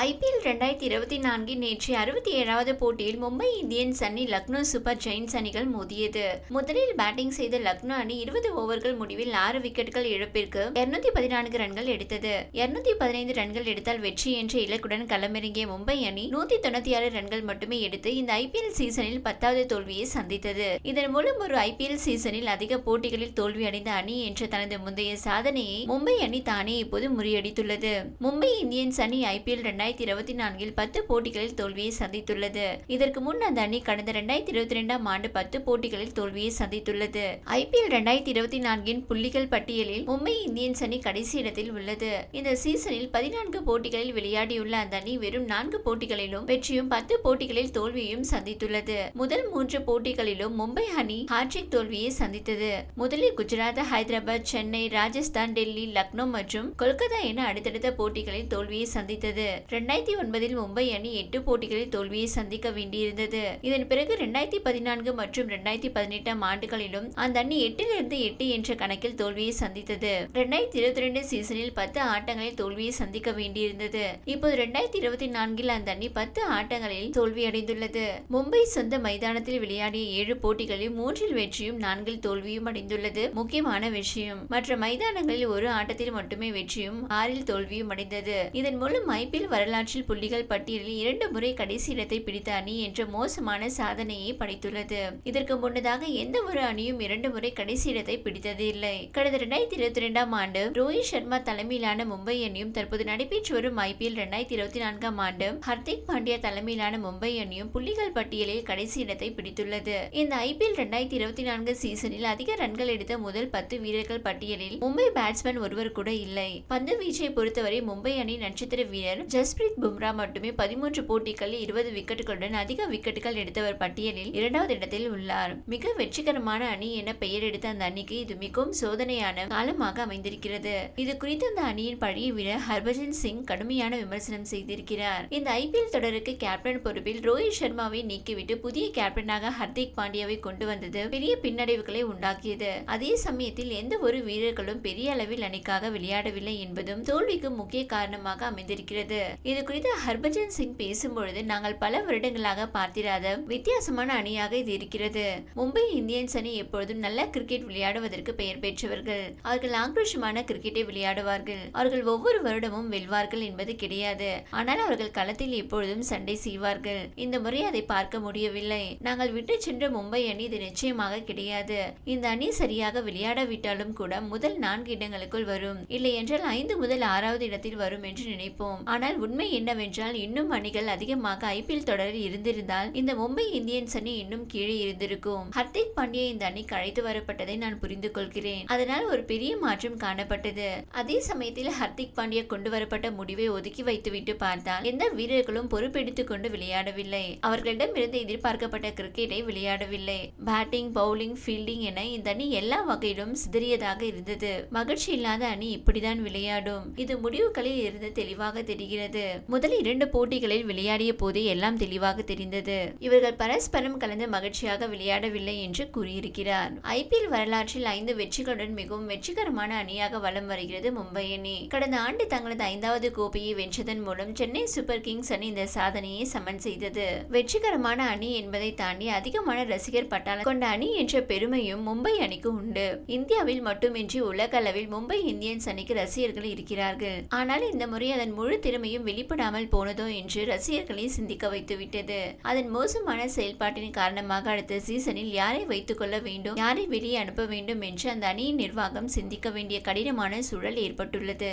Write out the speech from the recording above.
IPL ரெண்டாயிரத்தி இருபத்தி நான்கின் நேற்று அறுபத்தி ஏழாவது போட்டியில் மும்பை இந்தியன்ஸ் அணி லக்னோ சூப்பர் ஜெயின்ஸ் அணிகள் மோதியது. முதலில் பேட்டிங் செய்த லக்னோ அணி இருபது ஓவர்கள் முடிவில் ஆறு விக்கெட்டுகள் இழப்பிற்கு இருநூத்தி பதினான்கு ரன்கள் எடுத்தது. இருநூத்தி பதினைந்து ரன்கள் எடுத்தால் வெற்றி என்ற இலக்குடன் களமிறங்கிய மும்பை அணி நூத்தி தொண்ணூத்தி ஆறு ரன்கள் மட்டுமே எடுத்து இந்த ஐபிஎல் சீசனில் பத்தாவது தோல்வியை சந்தித்தது. இதன் மூலம் ஒரு ஐபிஎல் சீசனில் அதிக போட்டிகளில் தோல்வியடைந்த அணி என்ற தனது முந்தைய சாதனையை மும்பை அணி தானே இப்போது முறியடித்துள்ளது. மும்பை இந்தியன்ஸ் அணி ஐபிஎல் ரெண்டாயிரத்தி ரெண்டாயிரத்தி இருபத்தி நான்கில் பத்து போட்டிகளில் தோல்வியை சந்தித்துள்ளது. இதற்கு முன் அந்த அணி கடந்த ரெண்டாயிரத்தி இருபத்தி ரெண்டாம் ஆண்டு பத்து போட்டிகளில் தோல்வியை சந்தித்துள்ளது. ஐபிஎல் ரெண்டாயிரத்தி இருபத்தி நான்கின் புள்ளிகள் பட்டியலில் மும்பை இந்தியன்ஸ் அணி கடைசி இடத்தில் உள்ளது. இந்த சீசனில் பதினான்கு போட்டிகளில் விளையாடியுள்ள அந்த அணி வெறும் நான்கு போட்டிகளிலும் வெற்றியும் பத்து போட்டிகளில் தோல்வியையும் சந்தித்துள்ளது. முதல் மூன்று போட்டிகளிலும் மும்பை அணி ஹாட்ரிக் தோல்வியை சந்தித்தது. முதலில் குஜராத் ஹைதராபாத் சென்னை ராஜஸ்தான் டெல்லி லக்னோ மற்றும் கொல்கத்தா என அடுத்தடுத்த போட்டிகளில் தோல்வியை சந்தித்தது. ரெண்டாயிரத்தி ஒன்பதில் மும்பை அணி எட்டு போட்டிகளில் தோல்வியை சந்திக்க வேண்டியிருந்தது. இதன் பிறகு ரெண்டாயிரத்தி பதினான்கு மற்றும் ரெண்டாயிரத்தி பதினெட்டாம் ஆண்டுகளிலும் அந்த அணி எட்டிலிருந்து எட்டு என்ற கணக்கில் தோல்வியை சந்தித்தது. ரெண்டாயிரத்தி இருபத்தி ரெண்டு சீசனில் பத்து ஆட்டங்களில் தோல்வியை சந்திக்க வேண்டியிருந்தது. இப்போது ரெண்டாயிரத்தி இருபத்தி நான்கில் அந்த அணி பத்து ஆட்டங்களில் தோல்வியடைந்துள்ளது. மும்பை சொந்த மைதானத்தில் விளையாடிய ஏழு போட்டிகளில் மூன்றில் வெற்றியும் நான்கில் தோல்வியும் அடைந்துள்ளது. முக்கியமான விஷயம் மற்ற மைதானங்களில் ஒரு ஆட்டத்தில் மட்டுமே வெற்றியும் ஆறில் தோல்வியும் அடைந்தது. இதன் மூலம் ஐபிஎல் வரலாற்றில் புள்ளிகள் பட்டியலில் இரண்டு முறை கடைசி இடத்தை பிடித்த அணி என்ற மோசமான சாதனையை படைத்துள்ளது. இதற்கு முன்னதாக எந்த ஒரு அணியும் இரண்டு முறை கடைசி இடத்தை பிடித்தது இல்லை. கடந்த இரண்டாயிரத்தி இருபத்தி இரண்டாம் ஆண்டு ரோஹித் சர்மா தலைமையிலான மும்பை அணியும் தற்போது நடைபெற்று வரும் ஐபிஎல் இரண்டாயிரத்தி இருபத்தி நான்காம் ஆண்டு ஹர்திக் பாண்டியா தலைமையிலான மும்பை அணியும் புள்ளிகள் பட்டியலில் கடைசி இடத்தை பிடித்துள்ளது. இந்த ஐபிஎல் இரண்டாயிரத்தி இருபத்தி நான்கு சீசனில் அதிக ரன்கள் எடுத்த முதல் பத்து வீரர்கள் பட்டியலில் மும்பை பேட்ஸ்மேன் ஒருவர் கூட இல்லை. பந்து வீச்சை பொறுத்தவரை மும்பை அணி நட்சத்திர வீரர் ஜஸ் ஜஸ்பிரீத் பும்ரா மட்டுமே பதிமூன்று போட்டிகளில் இருபது விக்கெட்டுகளுடன் அதிக விக்கெட்டுகள் எடுத்தவர் பட்டியலில் இரண்டாவது இடத்தில் உள்ளார். மிக வெற்றிகரமான அணி என பெயர் எடுத்த அந்த அணிக்கு இது மிகவும் சோதனையான காலமாக அமைந்திருக்கிறது. இது குறித்து அந்த அணியின் பழைய வீரர் ஹர்பஜன் சிங் கடுமையான விமர்சனம் செய்திருக்கிறார். இந்த ஐபிஎல் தொடருக்கு கேப்டன் பொறுப்பில் ரோஹித் சர்மாவை நீக்கிவிட்டு புதிய கேப்டனாக ஹர்திக் பாண்டியாவை கொண்டு வந்தது பெரிய பின்னடைவுகளை உண்டாக்கியது. அதே சமயத்தில் எந்த ஒரு வீரர்களும் பெரிய அளவில் அணிக்காக விளையாடவில்லை என்பதும் தோல்விக்கு முக்கிய காரணமாக அமைந்திருக்கிறது. இது குறித்து ஹர்பஜன் சிங் பேசும்பொழுது நாங்கள் பல வருடங்களாக பார்த்திராத வித்தியாசமான அணியாக இது இருக்கிறது. மும்பை இந்தியன்ஸ் அணி எப்பொழுதும் நல்ல கிரிக்கெட் விளையாடுவதற்கு பெயர் பெற்றவர்கள். அவர்கள் ஆக்ரோஷமான கிரிக்கெட்டை விளையாடுவார்கள். அவர்கள் ஒவ்வொரு வருடமும் வெல்வார்கள் என்பது கிடையாது. ஆனால் அவர்கள் களத்தில் எப்பொழுதும் சண்டை செய்வார்கள். இந்த முறை அதை பார்க்க முடியவில்லை. நாங்கள் விட்டு சென்ற மும்பை அணி இது நிச்சயமாக கிடையாது. இந்த அணி சரியாக விளையாடாவிட்டாலும் கூட முதல் நான்கு இடங்களுக்குள் வரும். இல்லை என்றால் ஐந்து முதல் ஆறாவது இடத்தில் வரும் என்று நினைப்போம். ஆனால் உண்மை என்னவென்றால் இன்னும் அணிகள் அதிகமாக ஐபிஎல் தொடரில் இருந்திருந்தால் இந்த மும்பை இந்தியன்ஸ் அணி இன்னும் கீழே இருந்திருக்கும். ஹர்திக் பாண்டியா இந்த அணிக்கு அழைத்து வரப்பட்டதை நான் புரிந்து கொள்கிறேன். அதனால் ஒரு பெரிய மாற்றம் காணப்பட்டது. அதே சமயத்தில் ஹர்திக் பாண்டியா கொண்டு வரப்பட்ட முடிவை ஒதுக்கி வைத்துவிட்டு பார்த்தால் எந்த வீரர்களும் பொறுப்பெடுத்துக் கொண்டு விளையாடவில்லை. அவர்களிடமிருந்து எதிர்பார்க்கப்பட்ட கிரிக்கெட்டை விளையாடவில்லை. பேட்டிங் பவுலிங் ஃபீல்டிங் என இந்த அணி எல்லா வகையிலும் சிதறியதாக இருந்தது. மகிழ்ச்சி இல்லாத அணி இப்படிதான் விளையாடும். இது முடிவுகளில் இருந்து தெளிவாக தெரிகிறது. முதல் இரண்டு போட்டிகளில் விளையாடிய போது எல்லாம் தெளிவாக தெரிந்தது. இவர்கள் பரஸ்பரம் கலந்து மகிழ்ச்சியாக விளையாடவில்லை என்று கூறியிருக்கிறார். ஐபிஎல் வரலாற்றில் ஐந்து வெற்றிகளுடன் மிகவும் வெற்றிகரமான அணியாக வலம் வருகிறது மும்பை அணி. கடந்த ஆண்டு தங்களது ஐந்தாவது கோப்பையை வென்றதன் மூலம் சென்னை சூப்பர் கிங்ஸ் அணி இந்த சாதனையை சமன் செய்தது. வெற்றிகரமான அணி என்பதை தாண்டி அதிகமான ரசிகர் பட்டாளம் கொண்ட அணி என்ற பெருமையும் மும்பை அணிக்கு உண்டு. இந்தியாவில் மட்டுமின்றி உலக அளவில் மும்பை இந்தியன்ஸ் அணிக்கு ரசிகர்கள் இருக்கிறார்கள். ஆனால் இந்த முறை அதன் முழு திறமையும் வெளிப்படாமல் போனதோ என்று ரசிகர்களை சிந்திக்க வைத்துவிட்டது அதன் மோசமான செயல்பாட்டின் காரணமாக அடுத்த சீசனில் யாரை வைத்துக் கொள்ள வேண்டும் யாரை வெளியே அனுப்ப வேண்டும் என்று அந்த அணியின் நிர்வாகம் சிந்திக்க வேண்டிய கடினமான சூழல் ஏற்பட்டுள்ளது.